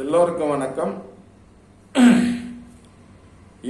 எல்லோருக்கும் வணக்கம்.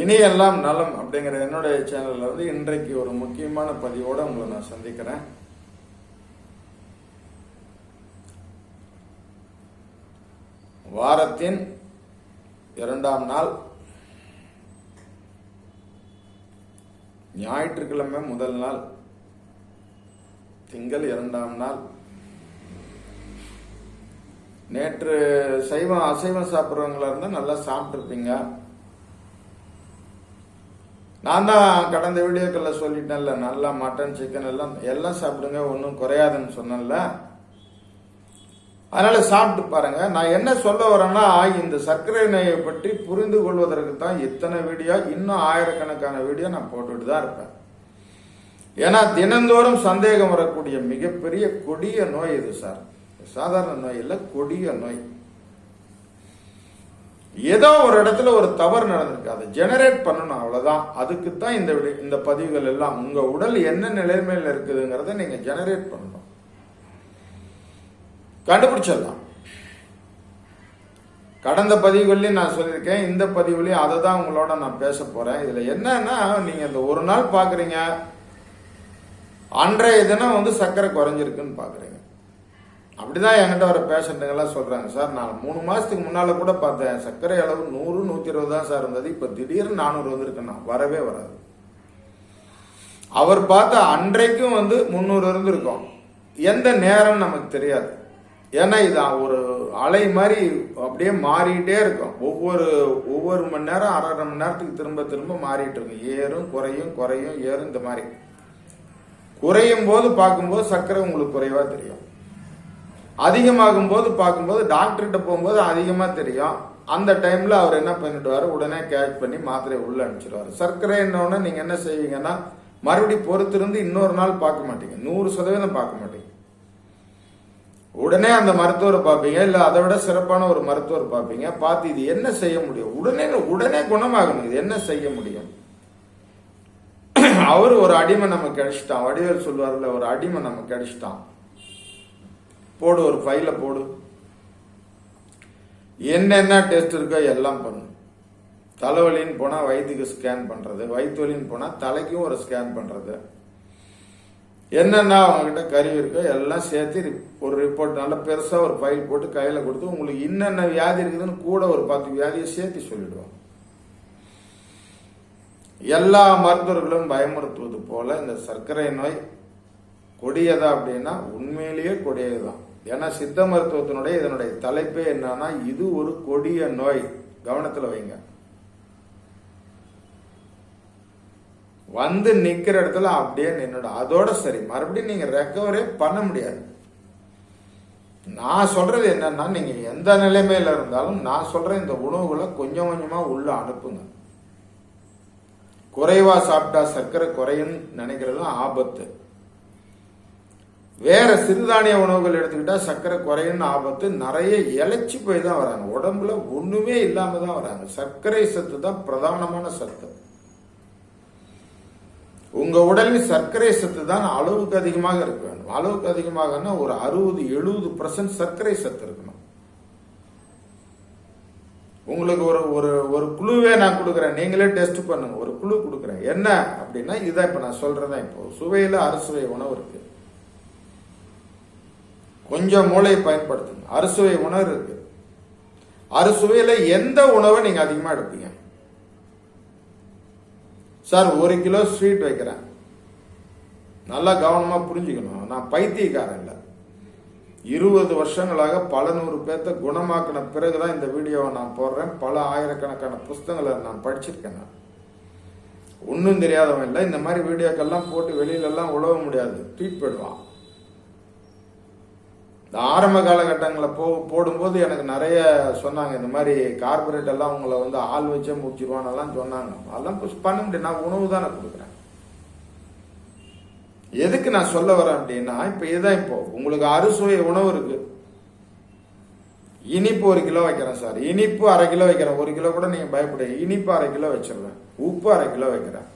இனி எல்லாம் நலம் அப்படிங்கிற என்னுடைய சேனல்ல வந்து இன்றைக்கு ஒரு முக்கியமான பதிவோட உங்களை நான் சந்திக்கிறேன். வாரத்தின் இரண்டாம் நாள் ஞாயிற்றுக்கிழமை முதல் நாள் திங்கள் இரண்டாம் நாள் நேற்று சைவம் அசைவம் சாப்பிட்றவங்களா இருந்தால் நல்லா சாப்பிட்ருப்பீங்க நான் தான் கடந்த வீடியோக்களில் சொல்லிட்டேன்ல நல்லா மட்டன் சிக்கன் எல்லாம் எல்லாம் சாப்பிடுங்க ஒன்றும் குறையாதுன்னு சொன்னேன்ல. அதனால சாப்பிட்டு பாருங்க. நான் என்ன சொல்ல வரேன்னா இந்த சர்க்கரை நோயை பற்றி புரிந்து கொள்வதற்கு தான் இத்தனை வீடியோ இன்னும் ஆயிரக்கணக்கான வீடியோ நான் போட்டுட்டு தான் இருப்பேன். ஏன்னா தினந்தோறும் சந்தேகம் வரக்கூடிய மிகப்பெரிய கொடிய நோய் இது சார். சாதாரண நோய் இல்ல கொடிய நோய். ஏதோ ஒரு இடத்துல ஒரு தவறு நடந்திருக்கு. அதை ஜெனரேட் பண்ணணும் அவ்வளவுதான். அதுக்கு தான் இந்த வி- இந்த பதிவுகள் எல்லாம். உங்க உடல் என்ன நிலைமையில இருக்குதுங்கிறத நீங்க ஜெனரேட் பண்ணணும். கண்டுபிடிச்சிடலாம். கடந்த பதிவுகள்லையும் நான் சொல்லியிருக்கேன். இந்த பதிவுலையும் அதை தான் உங்களோட நான் பேச போறேன். இதுல என்னன்னா நீங்க இந்த ஒரு நாள் பாக்குறீங்க. அன்றைய தினம் வந்து சர்க்கரை குறைஞ்சிருக்குன்னு பாக்குறீங்க. அப்படிதான் என்கிட்ட வர பேஷண்ட்டுங்கெல்லாம் சொல்றாங்க சார். நான் மூணு மாசத்துக்கு முன்னால கூட பார்த்தேன். சர்க்கரை அளவு நூறு நூத்தி இருபது தான் சார் இருந்தது. இப்ப திடீர்னு நானூறு வந்திருக்குன்னா வரவே வராது. அவர் பார்த்த அன்றைக்கும் வந்து முந்நூறு இருந்திருக்கும். எந்த நேரம் நமக்கு தெரியாது. ஏன்னா இது ஒரு அலை மாதிரி அப்படியே மாறிட்டே இருக்கும். ஒவ்வொரு ஒவ்வொரு மணி நேரம் அரை அரை மணி நேரத்துக்கு திரும்ப திரும்ப மாறிட்டு இருக்கும். ஏறும் குறையும் குறையும் ஏறும் இந்த மாதிரி. குறையும் போது பார்க்கும்போது சர்க்கரை உங்களுக்கு குறைவா தெரியும். அதிகமாகும் போது பார்க்கும்போது டாக்டர்கிட்ட போகும்போது அதிகமாக தெரியும். அந்த டைமில் அவர் என்ன பண்ணிவிடுவார் உடனே கேட்ச் பண்ணி மாத்திரை உள்ள அனுப்பிச்சிடுவார். சர்க்கரை என்னன்னா நீங்கள் என்ன செய்வீங்கன்னா மறுபடி பொறுத்திருந்து இன்னொரு நாள் பார்க்க மாட்டீங்க. நூறு சதவீதம் பார்க்க மாட்டீங்க. உடனே அந்த மருத்துவரை பார்ப்பீங்க. இல்லை அதை விட சிறப்பான ஒரு மருத்துவர் பார்ப்பீங்க. பார்த்து இது என்ன செய்ய முடியும்? உடனே உடனே குணமாகணும். இது என்ன செய்ய முடியும்? அவர் ஒரு அடிமை நம்ம கிடைச்சிட்டான். வடிவேல் சொல்வார்ல ஒரு அடிமை நம்ம கிடைச்சிட்டான். போடு ஒரு ஃபைல போடு. என்னென்ன டெஸ்ட் இருக்கோ எல்லாம் பண்ணு. தலைவலின்னு போனால் வயிற்றுக்கு ஸ்கேன் பண்ணுறது வயிற்று வலின்னு போனால் தலைக்கும் ஒரு ஸ்கேன் பண்ணுறது என்னென்ன அவங்ககிட்ட கருவி இருக்கோ எல்லாம் சேர்த்து ஒரு ரிப்போர்ட் நல்ல பெருசாக ஒரு ஃபைல் போட்டு கையில் கொடுத்து உங்களுக்கு என்னென்ன வியாதி இருக்குதுன்னு கூட ஒரு பத்து வியாதியை சேர்த்து சொல்லிவிடுவோம் எல்லா மருத்துவர்களும் பயமுறுத்துவது போல இந்த சர்க்கரை நோய் கொடியதா அப்படின்னா உண்மையிலேயே கொடியதுதான். ஏன்னா சித்த மருத்துவத்தினுடைய இதனுடைய தலைப்பே என்னன்னா இது ஒரு கொடிய நோய். கவனத்துல வைங்க. வந்து நிக்கிற இடத்துல அப்படியே நின்னுடும் அதோட சரி. மறுபடியும் நீங்க ரெக்கவரே பண்ண முடியாது. நான் சொல்றது என்னன்னா நீங்க எந்த நிலைமையில இருந்தாலும் நான் சொல்ற இந்த உணவுகளை கொஞ்சம் கொஞ்சமா உள்ள அனுப்புங்க. குறைவா சாப்பிட்டா சர்க்கரை குறையும் நினைக்கிறதும் ஆபத்து. வேற சிறுதானிய உணவுகள் எடுத்துக்கிட்டா சர்க்கரை குறையும்னு ஆபத்து நிறைய இழைச்சி போய் தான் வராங்க. உடம்புல ஒண்ணுமே இல்லாம தான் வராங்க. சர்க்கரை சத்து தான் பிரதானமான சத்து. உங்க உடலில் சர்க்கரை சத்து தான் அளவுக்கு அதிகமாக இருக்க வேண்டும். அளவுக்கு அதிகமாகனா ஒரு அறுபது எழுபது பர்சன்ட் சர்க்கரை சத்து இருக்கணும். உங்களுக்கு ஒரு ஒரு ஒரு குழுவே நான் கொடுக்குறேன். நீங்களே டெஸ்ட் பண்ணுங்க. ஒரு குழு கொடுக்குறேன். என்ன அப்படின்னா இதான் இப்ப நான் சொல்றதா இப்போ. சுவையில அறுசுவை உணவு இருக்கு. கொஞ்சம் மூளையை பயன்படுத்துங்க. அறுசுவை உணவு இருக்கு. அறுசுவையில் எந்த உணவை நீங்க அதிகமா எடுப்பீங்க? சார் ஒரு கிலோ ஸ்வீட் வைக்கிறேன். நல்லா கவனமா புரிஞ்சுக்கணும். நான் பைத்தியக்காரன் இல்லை. இருபது வருஷங்களாக பல நூறு பேர்த்த குணமாக்கின பிறகுதான் இந்த வீடியோவை நான் போடுறேன். பல ஆயிரக்கணக்கான புஸ்தகங்களை நான் படிச்சிருக்கேன் நான். ஒன்றும் தெரியாதவன் இல்லை. இந்த மாதிரி வீடியோக்கெல்லாம் போட்டு வெளியிலெல்லாம் உழவ முடியாது. ட்வீட் பண்ணுவான் இந்த ஆரம்ப காலகட்டங்களில் போ போடும்போது எனக்கு நிறைய சொன்னாங்க இந்த மாதிரி கார்பரேட் எல்லாம் உங்களை வந்து ஆள் வச்சே முடிச்சிருவானெல்லாம் சொன்னாங்க. அதெல்லாம் பண்ண முடியும் நான் உணவு தானே கொடுக்குறேன். எதுக்கு நான் சொல்ல வரேன் அப்படின்னா இப்போ இதுதான் இப்போ உங்களுக்கு அறுசுவை உணவு இருக்கு. இனிப்பு ஒரு கிலோ வைக்கிறேன் சார். இனிப்பு அரை கிலோ வைக்கிறேன். ஒரு கிலோ கூட நீங்க பயப்பட இனிப்பு அரை கிலோ வச்சிடுறேன் உப்பு அரை கிலோ வைக்கிறேன்.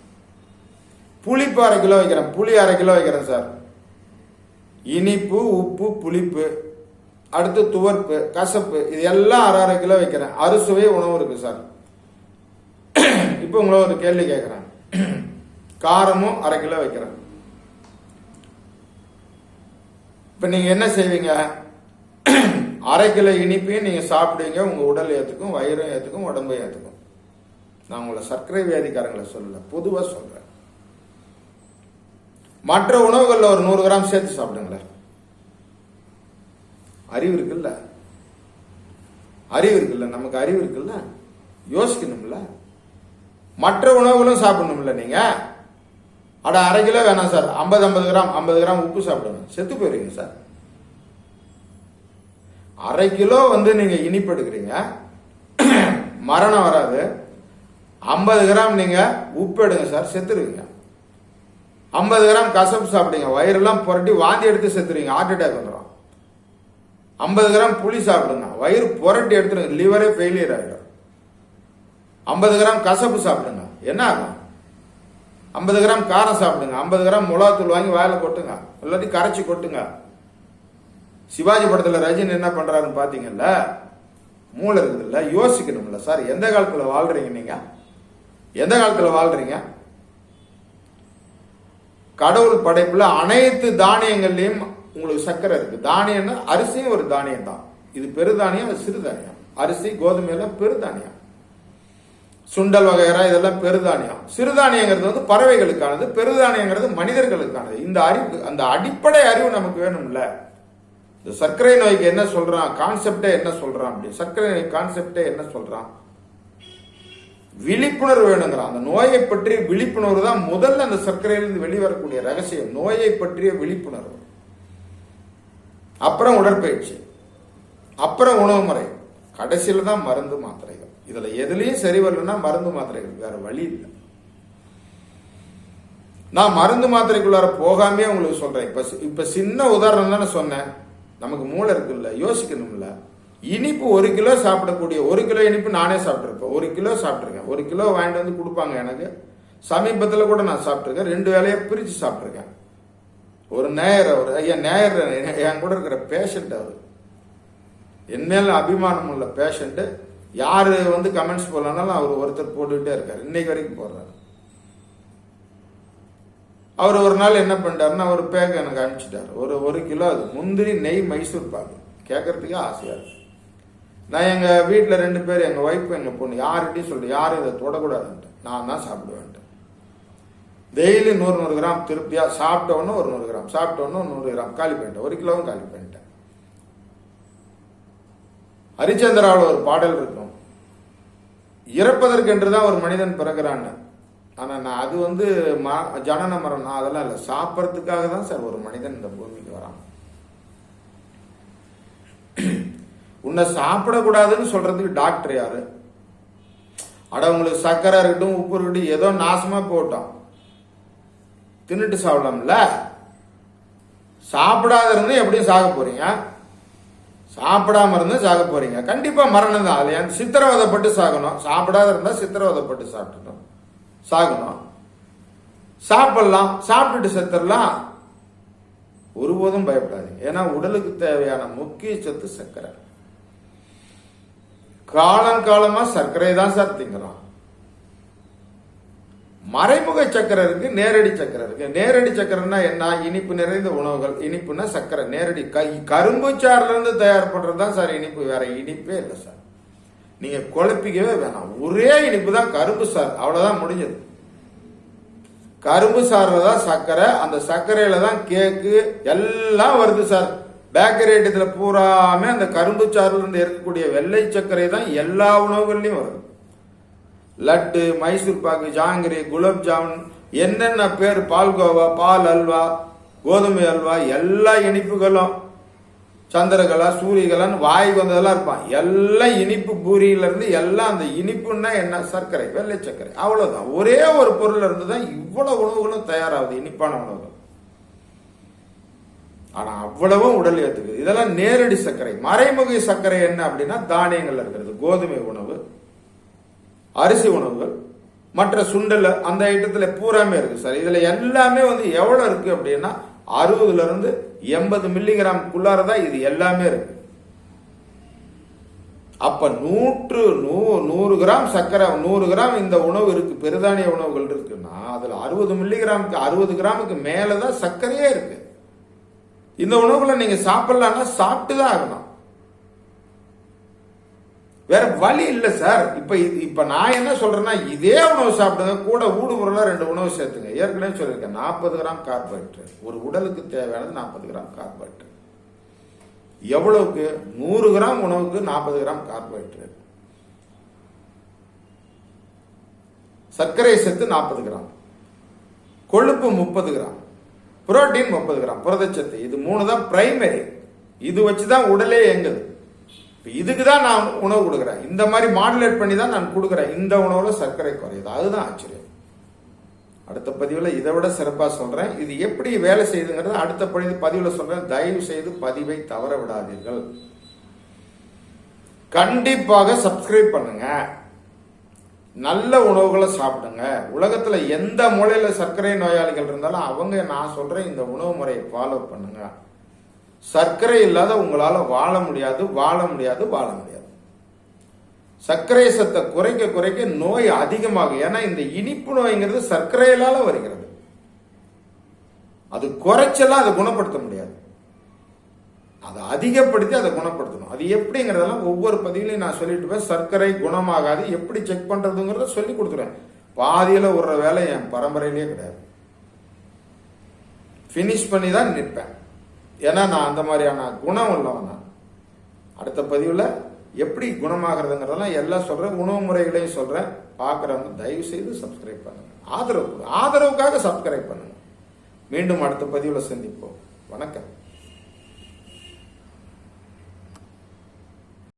புளிப்பு அரை கிலோ வைக்கிறேன். புளி அரை கிலோ வைக்கிறேன் சார். இனிப்பு உப்பு புளிப்பு அடுத்து துவர்ப்பு கசப்பு இது எல்லாம் அரை அரை கிலோ வைக்கிறேன். அறுசுவை உணவு இருக்கு சார். இப்போ உங்களை ஒரு கேள்வி கேட்குறேன். காரமும் அரை கிலோ வைக்கிறேன். இப்போ நீங்கள் என்ன செய்வீங்க? அரை கிலோ இனிப்பையும் நீங்கள் சாப்பிடுவீங்க. உங்கள் உடல் ஏற்றுக்கும் வயிறும் ஏற்றுக்கும் உடம்பும் ஏற்றுக்கும். நான் உங்களை சர்க்கரை வியாதிக்காரங்களை சொல்லலை பொதுவாக சொல்கிறேன் மற்ற உணவுகளில் ஒரு நூறு கிராம் சேர்த்து சாப்பிடுங்களேன். அறிவு இருக்குல்ல? அறிவு இருக்குல்ல? நமக்கு அறிவு இருக்குல்ல? யோசிக்கணும்ல? மற்ற உணவுகளும் சாப்பிடணும்ல நீங்க? அட அரை கிலோ வேணாம் சார். ஐம்பது ஐம்பது கிராம் ஐம்பது கிராம் உப்பு சாப்பிடுங்க. செத்து போயிருவீங்க சார். அரை கிலோ வந்து நீங்க இனிப்பு எடுக்கிறீங்க மரணம் வராது. ஐம்பது கிராம் நீங்க உப்பு எடுங்க சார். செத்துருவீங்க. ஐம்பது கிராம் கசப்பு சாப்பிடுங்க. வயிறெல்லாம் புரட்டி வாந்தி எடுத்து செத்துருவீங்க. ஹார்ட் அட்டாக் வந்துடும் ஐம்பது கிராம் புளி சாப்பிடுங்க. வயிறு புரட்டி எடுத்துருங்க. லிவரே ஃபெயிலியர் ஆகிடும் ஐம்பது கிராம் கசப்பு சாப்பிடுங்க. என்ன ஆகும்? ஐம்பது கிராம் காரம் சாப்பிடுங்க. ஐம்பது கிராம் மிளகாத்தூள் வாங்கி வாயில கொட்டுங்க. இல்லாட்டி கரைச்சி கொட்டுங்க. சிவாஜி படத்தில் ரஜினி என்ன பண்றாருன்னு பாத்தீங்கல்ல? மூளை இருக்குதுல்ல. யோசிக்கணும்ல சார். எந்த காலத்தில் வாழ்றீங்க நீங்க? எந்த காலத்தில் வாழ்றீங்க? கடவுள் படைப்புல அனைத்து தானியங்கள்லயும் உங்களுக்கு சர்க்கரை இருக்கு. தானியம்னா அரிசியும் ஒரு தானியம் தான். இது பெருதானியம் அது சிறுதானியம் அரிசி கோதுமை எல்லாம் பெருதானியம் சுண்டல் வகைரா இதெல்லாம் பெருதானியம் சிறுதானியங்கிறது வந்து பறவைகளுக்கானது பெருதானியங்கிறது மனிதர்களுக்கானது. இந்த அறிவு அந்த அடிப்படை அறிவு நமக்கு வேணும்ல. இந்த சர்க்கரை நோய்க்கு என்ன சொல்றான் கான்செப்டே என்ன சொல்றான் அப்படி. சர்க்கரை நோய் கான்செப்டே என்ன சொல்றான்? விழிப்புணர்வு வேணுங்கிறான். அந்த நோயை பற்றிய விழிப்புணர்வு தான் முதல்ல அந்த சர்க்கரையிலிருந்து வெளிவரக்கூடிய ரகசியம். நோயை பற்றிய விழிப்புணர்வு. அப்புறம் உடற்பயிற்சி. அப்புறம் உணவு முறை. கடைசியில் தான் மருந்து மாத்திரைகள். இதுல எதுலேயும் சரி வரலன்னா மருந்து மாத்திரைகள். வேற வழி இல்லை. நான் மருந்து மாத்திரைக்குள்ளார போகாமே உங்களுக்கு சொல்றேன். இப்ப இப்ப சின்ன உதாரணம் தானே சொன்னேன். நமக்கு மூளை இருக்குல்ல. யோசிக்கணும்ல. இனிப்பு ஒரு கிலோ சாப்பிடக்கூடிய ஒரு கிலோ இனிப்பு நானே சாப்பிட்ருப்பேன் ஒரு கிலோ சாப்பிட்ருக்கேன் ஒரு கிலோ வாங்கிட்டு வந்து கொடுப்பாங்க எனக்கு. சமீபத்தில் கூட நான் சாப்பிட்ருக்கேன் ரெண்டு வேலையை பிரித்து சாப்பிட்ருக்கேன் ஒரு நேயர் அவர் ஐயா நேயர் என் கூட இருக்கிற பேஷண்ட் அவர். என் மேல அபிமானம் உள்ள பேஷண்ட்டு யார் வந்து கமெண்ட்ஸ் போடலனாலும் அவர் ஒருத்தர் போட்டுக்கிட்டே இருக்கார். இன்னைக்கு வரைக்கும் போடுறாரு. அவர் ஒரு நாள் என்ன பண்ணிட்டாருன்னா ஒரு பேக் எனக்கு அனுப்பிச்சிட்டாரு. ஒரு ஒரு கிலோ அது. முந்திரி நெய் மைசூர் பாக்கு கேட்கறதுக்கே ஆசையாக இருக்கு. நான் எங்கள் வீட்டில் ரெண்டு பேர் எங்கள் ஒய்ஃப் எங்கள் பொண்ணு யார்கிட்டையும் சொல்லிட்டு யாரும் இதை தொடக்கூடாதுன்ட்டு. நான் தான் சாப்பிடுவேன்ட்டு. டெய்லி நூறு நூறு கிராம் திருப்தியாக சாப்பிட்ட ஒரு நூறு கிராம் சாப்பிட்ட ஒரு நூறு கிராம் காலி பண்ணிட்டேன். ஒரு கிலோவும் காலி பண்ணிட்டேன். ஹரிச்சந்திராவில் ஒரு பாடல் இருக்கும். இறப்பதற்கென்று தான் ஒரு மனிதன் பிறகுறான்னு ஆனால் நான் அது வந்து ம- ஜனன மரணம் அதெல்லாம் இல்லை. சாப்பிட்றதுக்காக தான் சார் ஒரு மனிதன் இந்த பூமிக்கு வரான். உன்னை சாப்பிடக்கூடாதுன்னு சொல்றதுக்கு டாக்டர் யாரு? அட உங்களுக்கு சர்க்கரை இருக்கட்டும் உப்பு இருக்கட்டும் ஏதோ நாசமா போட்டோம். தின்னுட்டு சாப்பிடலாம்ல? சாப்பிடாத இருந்து எப்படியும் சாக போறீங்க? சாப்பிடாம இருந்து சாக போறீங்க. கண்டிப்பா மரணம் தான். அது ஏன் சித்திரவதைப்பட்டு சாகணும்? சாப்பிடாத இருந்தா சித்திரவதைப்பட்டு சாப்பிட்டுட்டோம் சாகணும். சாப்பிடலாம். சாப்பிட்டுட்டு செத்துடலாம். ஒருபோதும் பயப்படாது ஏன்னா உடலுக்கு தேவையான முக்கிய சத்து சர்க்கரை. காலங்காலமா சர்க்கரை தான் சார் திங்குறோம். மறைமுக சக்கரை இருக்கு நேரடி சக்கரை இருக்கு. நேரடி சக்கரைன்னா என்ன? இனிப்பு நிறைந்த உணவுகள். இனிப்புனா சக்கரை நேரடி. கரும்பு சாறுல இருந்து தயார் பண்றது தான் சார் இனிப்பு. வேற இனிப்பே இல்லை சார். நீங்க குழப்பிக்கவே வேணாம். ஒரே இனிப்பு தான் கரும்பு சார் அவ்வளவுதான் முடிஞ்சது. கரும்பு சாறுல தான் சர்க்கரை அந்த சர்க்கரையில தான் கேக்கு எல்லாம் வருது சார். பேக்கரி ஐட்டத்தில் பூராமே அந்த கரும்பு சாறுலேருந்து இருக்கக்கூடிய வெள்ளை சர்க்கரை தான் எல்லா உணவுகள்லையும் வரும். லட்டு மைசூர் பாக்கு ஜாங்கிரி குலாப் ஜாமுன் என்னென்ன பேர் பால்கோவா பால் அல்வா கோதுமை அல்வா எல்லா இனிப்புகளும் சந்திரகலா சூரியகலான்னு வாய்க்கு வந்ததெல்லாம் இருப்பான். எல்லாம் இனிப்பு பூரியிலேருந்து எல்லாம் அந்த இனிப்புன்னா என்ன? சர்க்கரை வெள்ளை சர்க்கரை. அவ்வளோதான் ஒரே ஒரு பொருளில் இருந்து தான் இவ்வளோ உணவுகளும் தயாராகுது. இனிப்பான உணவுகள் ஆனா அவ்வளவும் உடல் ஏத்துக்குது. இதெல்லாம் நேரடி சர்க்கரை. மறைமுக சர்க்கரை என்ன அப்படின்னா தானியங்கள்ல இருக்கிறது. கோதுமை உணவு அரிசி உணவுகள் மற்ற சுண்டல் அந்த ஐட்டத்துல பூராமே இருக்கு சார். இதுல எல்லாமே வந்து எவ்வளவு இருக்கு அப்படின்னா அறுபதுல இருந்து எண்பது மில்லிகிராம் குள்ளார தான் இது எல்லாமே இருக்கு. அப்ப நூற்று நூ நூறு கிராம் சர்க்கரை நூறு கிராம் இந்த உணவு இருக்கு. பெருதானிய உணவுகள் இருக்குன்னா அதுல அறுபது மில்லிகிராமுக்கு அறுபது கிராமுக்கு மேலதான் சர்க்கரையே இருக்கு. இந்த உணவுகளை நீங்க சாப்பிடலாம்னா சாப்பிட்டு தான் ஆகணும். வேற வழி இல்ல சார். இப்ப இது இப்ப நான் என்ன சொல்றேன்னா இதே உணவு சாப்பிடுங்க கூட ஊடுபுறலா ரெண்டு உணவு சேர்த்துங்க. ஏற்கனவே சொல்லியிருக்கேன் நாற்பது கிராம் கார்போஹைட்ரேட் ஒரு உடலுக்கு தேவையானது நாற்பது கிராம் கார்போஹைட்ரேட் எவ்வளவுக்கு? நூறு கிராம் உணவுக்கு நாற்பது கிராம் கார்போஹைட்ரேட் சர்க்கரை சத்து நாற்பது கிராம். கொழுப்பு முப்பது கிராம். புரோட்டீன் முப்பது கிராம் புரதச்சத்து. இது மூணு தான் பிரைமரி இது வச்சு தான் உடலே இயங்குது. இதுக்கு தான் நான் உணவு கொடுக்குறேன். இந்த மாதிரி மாடுலேட் பண்ணி தான் நான் கொடுக்குறேன். இந்த உணவில் சர்க்கரை குறையுது. அதுதான் ஆச்சரியம். அடுத்த பதிவில் இதை விட சிறப்பாக சொல்கிறேன் இது எப்படி வேலை செய்யுதுங்கிறது அடுத்த பதிவு பதிவில் சொல்கிறேன் தயவு செய்து பதிவை தவற விடாதீர்கள். கண்டிப்பாக சப்ஸ்கிரைப் பண்ணுங்கள் நல்ல உணவுகளை சாப்பிடுங்க. உலகத்தில் எந்த மூலையில் சர்க்கரை நோயாளிகள் இருந்தாலும் அவங்க நான் சொல்கிறேன் இந்த உணவு முறையை ஃபாலோ பண்ணுங்க. சர்க்கரை இல்லாத உங்களால் வாழ முடியாது வாழ முடியாது வாழ முடியாது. சர்க்கரை சத்தை குறைக்க குறைக்க நோய் அதிகமாகும். ஏன்னா இந்த இனிப்பு நோய்ங்கிறது சர்க்கரையிலால வருகிறது. அது குறைச்செல்லாம் அதை குணப்படுத்த முடியாது. அதை அதிகப்படுத்தி அதை குணப்படுத்தணும். அது எப்படிங்கிறதெல்லாம் ஒவ்வொரு பதிவிலையும் நான் சொல்லிட்டு போய் சர்க்கரை குணமாகாது. எப்படி செக் பண்ணுறதுங்கிறத சொல்லி கொடுத்துருவேன். பாதியில் விடுற வேலை என் பரம்பரையிலேயே கிடையாது. ஃபினிஷ் பண்ணி தான் நிற்பேன். ஏன்னா நான் அந்த மாதிரியான குணம் உள்ளவன் நான். அடுத்த பதிவில் எப்படி குணமாகிறதுங்கிறதெல்லாம் எல்லாம் சொல்கிறேன் உணவு முறைகளையும் சொல்கிறேன் பார்க்குறவங்க தயவு செய்து சப்ஸ்கிரைப் பண்ணுங்க. ஆதரவு ஆதரவுக்காக சப்ஸ்கிரைப் பண்ணுங்க. மீண்டும் அடுத்த பதிவில் சந்திப்போம். வணக்கம்.